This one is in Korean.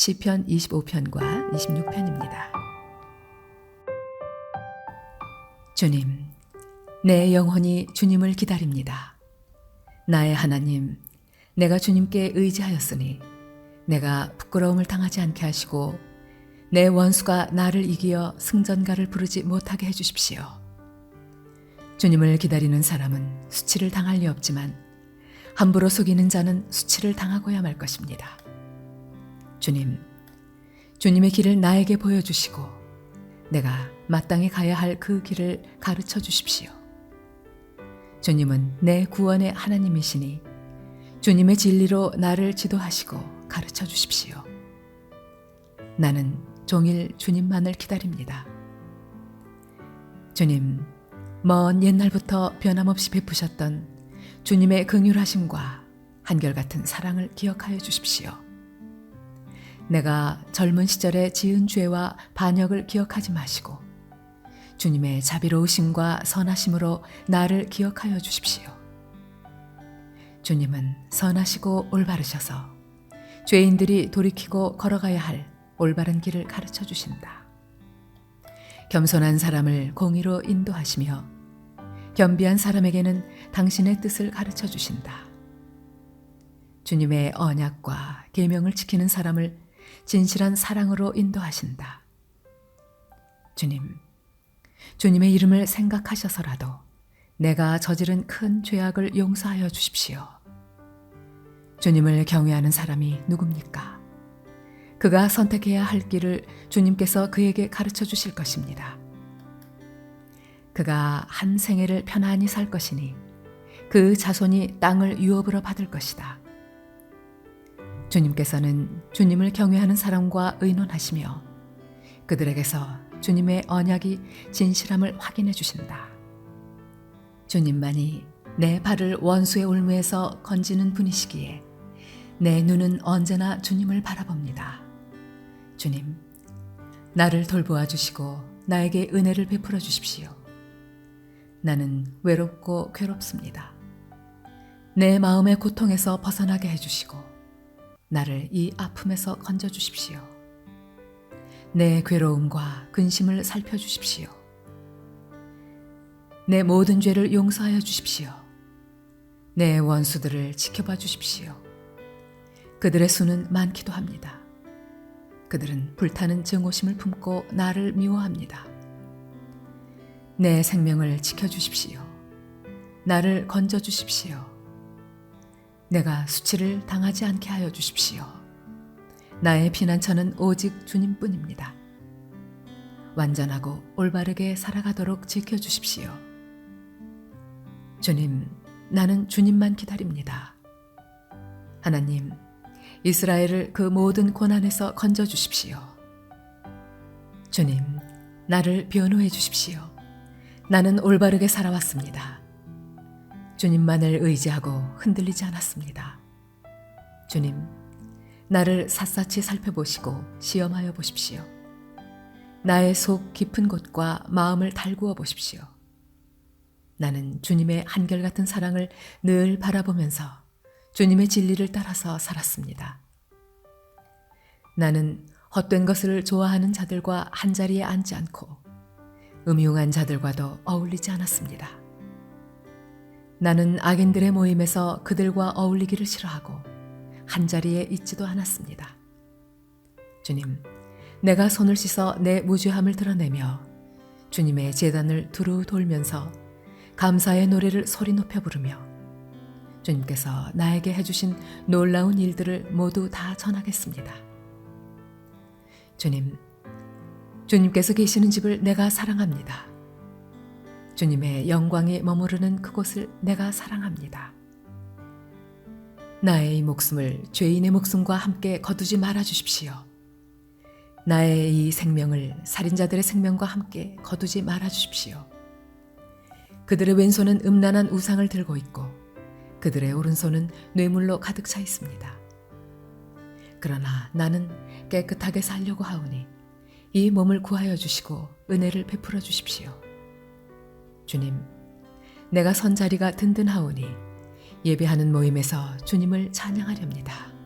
시편 25편과 26편입니다. 주님, 내 영혼이 주님을 기다립니다. 나의 하나님, 내가 주님께 의지하였으니 내가 부끄러움을 당하지 않게 하시고 내 원수가 나를 이기어 승전가를 부르지 못하게 해주십시오. 주님을 기다리는 사람은 수치를 당할 리 없지만 함부로 속이는 자는 수치를 당하고야 말 것입니다. 주님, 주님의 길을 나에게 보여주시고 내가 마땅히 가야 할 그 길을 가르쳐 주십시오. 주님은 내 구원의 하나님이시니 주님의 진리로 나를 지도하시고 가르쳐 주십시오. 나는 종일 주님만을 기다립니다. 주님, 먼 옛날부터 변함없이 베푸셨던 주님의 긍휼하심과 한결같은 사랑을 기억하여 주십시오. 내가 젊은 시절에 지은 죄와 반역을 기억하지 마시고 주님의 자비로우심과 선하심으로 나를 기억하여 주십시오. 주님은 선하시고 올바르셔서 죄인들이 돌이키고 걸어가야 할 올바른 길을 가르쳐 주신다. 겸손한 사람을 공의로 인도하시며 겸비한 사람에게는 당신의 뜻을 가르쳐 주신다. 주님의 언약과 계명을 지키는 사람을 진실한 사랑으로 인도하신다. 주님, 주님의 이름을 생각하셔서라도 내가 저지른 큰 죄악을 용서하여 주십시오. 주님을 경외하는 사람이 누굽니까? 그가 선택해야 할 길을 주님께서 그에게 가르쳐 주실 것입니다. 그가 한 생애를 편안히 살 것이니 그 자손이 땅을 유업으로 받을 것이다. 주님께서는 주님을 경외하는 사람과 의논하시며 그들에게서 주님의 언약이 진실함을 확인해 주신다. 주님만이 내 발을 원수의 올무에서 건지는 분이시기에 내 눈은 언제나 주님을 바라봅니다. 주님, 나를 돌보아 주시고 나에게 은혜를 베풀어 주십시오. 나는 외롭고 괴롭습니다. 내 마음의 고통에서 벗어나게 해주시고 나를 이 아픔에서 건져 주십시오. 내 괴로움과 근심을 살펴 주십시오. 내 모든 죄를 용서하여 주십시오. 내 원수들을 지켜봐 주십시오. 그들의 수는 많기도 합니다. 그들은 불타는 증오심을 품고 나를 미워합니다. 내 생명을 지켜 주십시오. 나를 건져 주십시오. 내가 수치를 당하지 않게 하여 주십시오. 나의 피난처는 오직 주님뿐입니다. 완전하고 올바르게 살아가도록 지켜주십시오. 주님, 나는 주님만 기다립니다. 하나님, 이스라엘을 그 모든 고난에서 건져 주십시오. 주님, 나를 변호해 주십시오. 나는 올바르게 살아왔습니다. 주님만을 의지하고 흔들리지 않았습니다. 주님, 나를 샅샅이 살펴보시고 시험하여 보십시오. 나의 속 깊은 곳과 마음을 달구어 보십시오. 나는 주님의 한결같은 사랑을 늘 바라보면서 주님의 진리를 따라서 살았습니다. 나는 헛된 것을 좋아하는 자들과 한자리에 앉지 않고 음흉한 자들과도 어울리지 않았습니다. 나는 악인들의 모임에서 그들과 어울리기를 싫어하고 한 자리에 있지도 않았습니다. 주님, 내가 손을 씻어 내 무죄함을 드러내며 주님의 재단을 두루 돌면서 감사의 노래를 소리 높여 부르며 주님께서 나에게 해주신 놀라운 일들을 모두 다 전하겠습니다. 주님, 주님께서 계시는 집을 내가 사랑합니다. 주님의 영광이 머무르는 그곳을 내가 사랑합니다. 나의 이 목숨을 죄인의 목숨과 함께 거두지 말아 주십시오. 나의 이 생명을 살인자들의 생명과 함께 거두지 말아 주십시오. 그들의 왼손은 음란한 우상을 들고 있고 그들의 오른손은 뇌물로 가득 차 있습니다. 그러나 나는 깨끗하게 살려고 하오니 이 몸을 구하여 주시고 은혜를 베풀어 주십시오. 주님, 내가 선 자리가 든든하오니 예배하는 모임에서 주님을 찬양하렵니다.